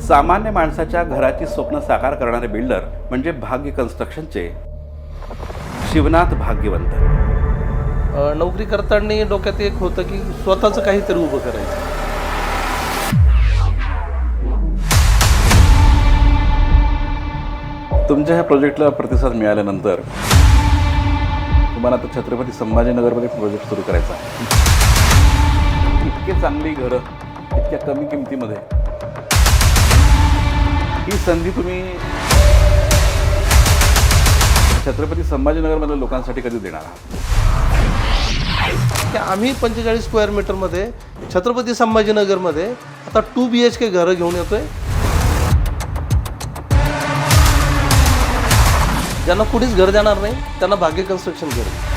सामान्य माणसाच्या घराची स्वप्न साकार करणारे बिल्डर म्हणजे भाग्य कन्स्ट्रक्शनचे शिवनाथ भाग्यवंत. नोकरी करताना डोक्यात एक होतं की स्वतःचं काहीतरी उभं करायचं. तुमच्या ह्या प्रोजेक्टला प्रतिसाद मिळाल्यानंतर तुम्हाला आता छत्रपती संभाजीनगरमध्ये प्रोजेक्ट सुरू करायचा आहे. इतकी चांगली घरं इतक्या कमी किमतीमध्ये. ही संधी तुम्ही छत्रपती संभाजीनगरमधल्या लोकांसाठी कधी देणार आहात? की आम्ही पंचेचाळीस स्क्वेअर मीटरमध्ये छत्रपती संभाजीनगरमध्ये आता टू बी एच के घरं घेऊन येतोय. ज्यांना कुठेच घर देणार नाही त्यांना भाग्य कन्स्ट्रक्शन करेल